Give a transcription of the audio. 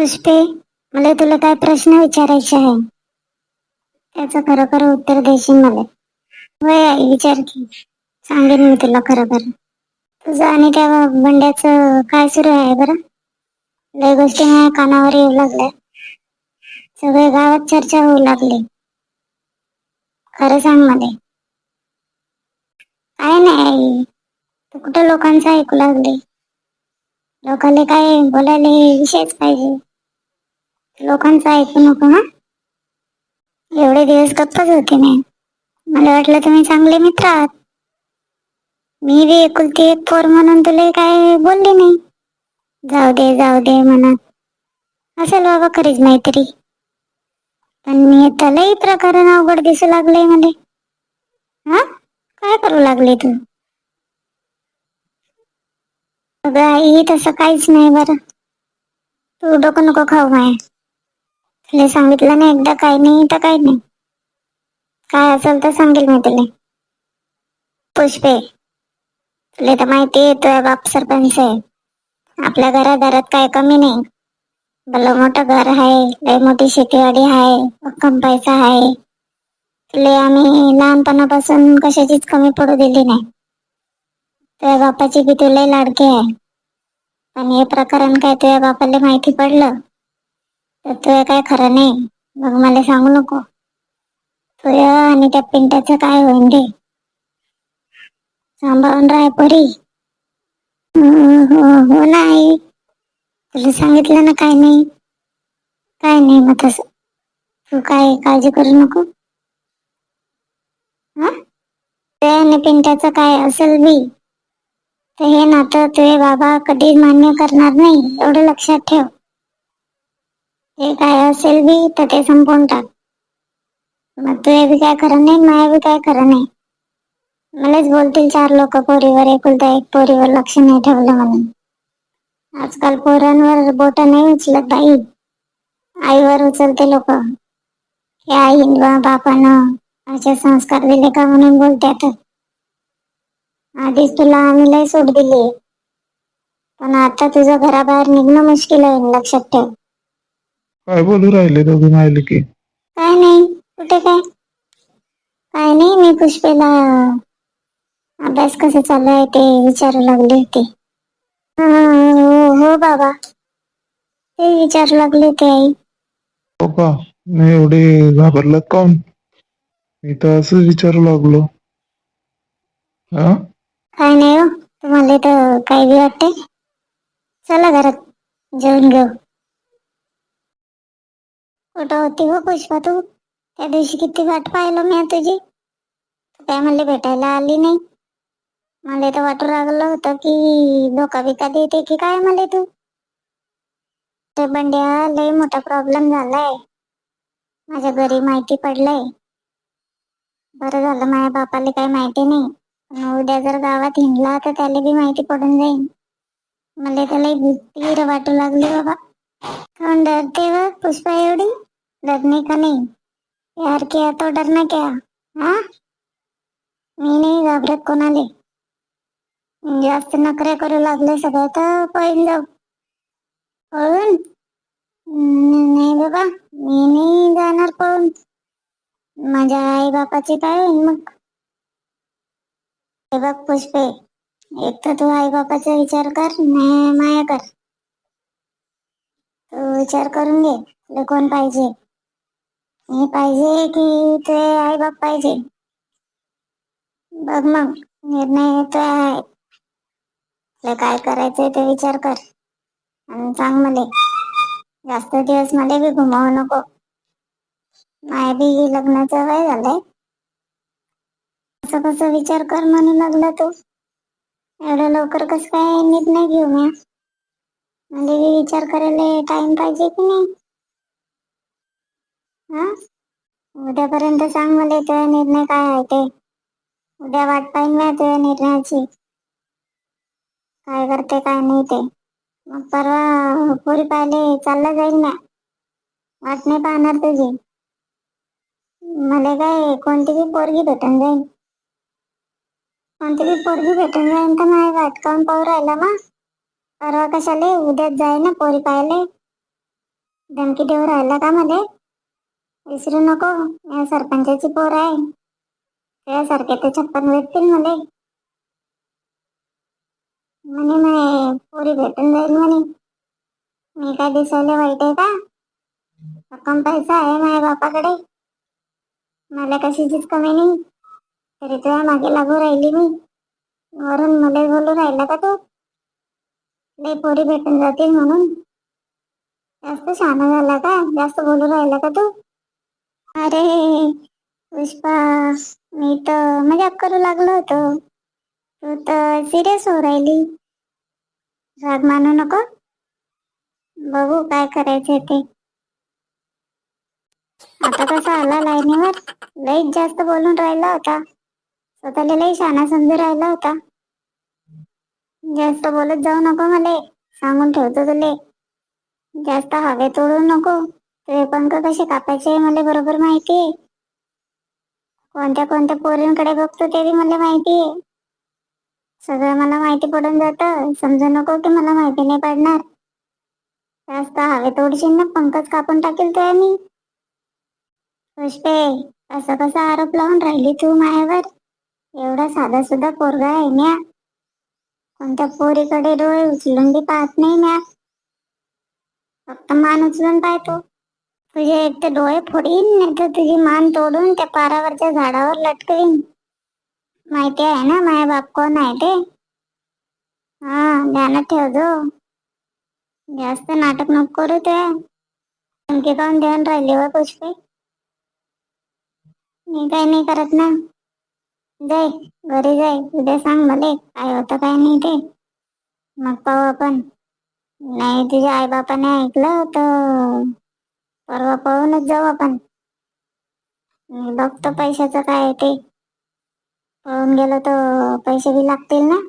पुष्पे मला तुला काय प्रश्न विचारायचे आहे? त्याचं खरोखर खरं उत्तर देशील मला. वय आई विचार की. सांगेन मी तुला खरं खरं तुझं आणि त्या बंड्याचं काय सुरू आहे बरं? लय गोष्टी माझ्या कानावर येऊ लागल्या. सगळे गावात चर्चा होऊ लागली. खरं सांग मला. काय नाही आई. तू कुठं लोकांचं ऐकू लागले? लोकांना काय बोलायला विषयच पाहिजे. लोकांचं ऐकू नको ना एवढे दिवस गप्पच होते मी मला वाटलं तुम्ही चांगले मित्र आहात. मी बी एकुलती एक पोर म्हणून तुला काय बोलली नाही. जाऊ दे जाऊ दे म्हणत असेल बाबा खरीच मैत्री पण मी त्यालाही प्रकरण अवघड दिसू लागले मला. हा? काय करू लागले तू? अगं आई तसं काहीच नाही बरं. तू डोकं नको खाऊ माया. तुला सांगितलं ना एकदा काय नाही तर काय नाही. काय असेल तर सांगेल मी तुला. पुष्पे तुला तर माहिती आहे तुझ्या बाप सरपंच आहे. आपल्या घरादारात काय कमी नाही. भलं मोठं घर आहे लय मोठी शेतीवाडी आहे भक्कम पैसा आहे. तुला आम्ही लहानपणापासून कशाचीच कमी पडू दिली नाही. तुझ्या बापाची बी लय लाडकी आहे. पण हे प्रकरण काय तुझ्या बापाला माहिती पडलं? तर तुझं काय खरं नाही. मग मला सांगू नको. तुझ्या आणि त्या पिंट्याचं काय होईन रे? सांभाळून राह परी. हो, हो, हो नाही. तुला सांगितलं ना काय नाही. काय नाही मग तसं. तू काय काळजी करू नको. हा? आणि पिंट्याचं काय असेल बी? तर हे नातं तुझे बाबा कधीच मान्य करणार नाही. एवढं लक्षात ठेव. हे काय असेल बी तर ते संपवून टाक. मग तुझे बी काय खरं नाही माया बी काय खरं नाही. मलाच बोलतील चार लोक पोरीवर एकुलता एक पोरीवर लक्ष नाही ठेवलं म्हणून. आजकाल पोरांवर बोट नाही उचलत बाई. आईवर उचलते लोक. हे आई बा बापानं असे संस्कार दिले का म्हणून बोलतात आधीच तुला आम्ही लय सूट दिली. पण आता तुझं घराबाहेर निघणं मुश्किल आहे लक्षात ठेव. काय बोलू राहिले दोघे माहिले की? काय नाही कुठे काय? काय नाही मी पुष्पेला अभ्यास कसा चालू आहे ते विचारू लागले होते. हा, हो हो बाबा. ते विचारू लागले होते आई. हो का? नाही एवढे घाबरलात काऊन मी तर असं विचारू लागलो. हा? काय नाही हो तुम्हाला तर काय बी वाटते चला घरात जेवण घेऊ. कुठं होती हो पुष्पा तू त्या दिवशी किती वाट पाहिलं मी तुझी. तू काय म्हणले भेटायला आली नाही. मला तर वाटू लागलं होतं की धोका बिका देते की काय म्हणले तू? ते बंड्या लय मोठा प्रॉब्लेम झालाय. माझ्या घरी माहिती पडलंय. बरं झालं माझ्या बापाला काही माहिती नाही. पण उद्या जर गावात हिंडला तर त्याला बी माहिती पडून जाईल मला त्याला भीती वाटू लागली बाबा. कोण डरते व पुष्पा एवढी? डरने का नहीं? यार किया तो डरना क्या? हा? मी नाही घाबरत कोणाले जास्त नखरे करू लागले सगळं तर पळून जाऊ। पळून? नाही बाबा मी नाही जाणार पळून. माझ्या आई बापाची काय होईल मग. हे बघ पुष्पे एक तर तू आई बापाचा विचार कर नाही माया कर. तू विचार करून घे तुला कोण पाहिजे? मी पाहिजे की ते आई बाप पाहिजे. बघ मग निर्णय तो आहे. तुला काय करायचंय ते विचार कर आणि सांग मले. जास्त दिवस मला बी घुमावू नको. माय बी लग्नाचं वय झालंय. असं कसं विचार कर म्हणू लागला तू. एवढ्या लवकर कस काय निर्णय घेऊ म्या? मला बी विचार करायला टाइम पाहिजे की नाही? हा? उद्यापर्यंत सांग मला तुझा निर्णय काय आहे ते. उद्या वाट पाहिन ना तुझ्या निर्णयाची. काय करते काय नाही ते. मग परवा पोरी पाहिले चालला जाईल ना वाट नाही पाहणार तुझी. मला काय कोणती बी पोरगी भेटून जाईल कोणती बी पोरगी भेटून जाईल तर नाही वाट काऊन पाहू राहिला मग परवा कशाले उद्याच जाय ना पोरी पाहिले धमकी देऊ राहिला का मध्ये विसरू नको. या सरपंचाची पोर आहे. त्यासारखे ते छप्पन भेटतील मला म्हणे म्हणे पोरी भेटून जाईल म्हणे. मी काय दिसायला वाईट आहे का? रक्कम पैसा आहे माझ्या बापाकडे. मला कशीचीच कमी नाही. तरी तुझ्या मागे लागू राहिली मी. वरून मला बोलू राहिला का तू? लई पोरी भेटून जातील म्हणून. जास्त शहाणा झाला का? जास्त बोलू राहिला का तू? अरे पुष्पा मी तर मजाक करू लागलो होतो. तू तर सिरियस हो राहिली. राग मानू नको. बघू काय करायचं ते. आता कसा आला लाईनीवर? लईच जास्त बोलून राहिला होता. स्वतःला लई शाना समजू राहिला होता. जास्त बोलत जाऊ नको मला. सांगून ठेवतो तुले. जास्त हवे तोडू नको. तुझे पंख कसे कापायचे मला बरोबर माहिती कोणत्या कोणत्या पोरींकडे बघतो ते बी मला माहिती आहे. सगळं मला माहिती पडून जातं. समजू नको की मला माहिती नाही पडणार. जास्त हवे तोडशील ना पंकज कापून टाकेल ते मी पुष्पे असं कसा आरोप लावून राहिली तू मायावर? एवढा साधा सुद्धा पोरगा आहे म्या. कोणत्या पोरीकडे डोळे उचलून बी पाहत नाही म्या. फक्त मान उचलून पाहतो. तुझे एक तर डोळे फोडीन नाही तर तुझी मान तोडून त्या पारावरच्या झाडावर लटकवीन. माहिती आहे ना माया बाप कोण आहे ते? हा ध्यानात ठेव जो जास्त नाटक नको करू ते. आणखी काऊन ध्यान राहिली व पुष्पे. मी काही नाही करत ना. जाय घरी जाय. उद्या सांग मले काय होतं काय नाही ते. मग पाहू आपण. नाही तुझ्या आई बापाने ऐकलं तर परवा पळूनच जाऊ आपण. बघतो पैशाचं काय ते. पळून गेलो तर पैसे बी लागतील ना?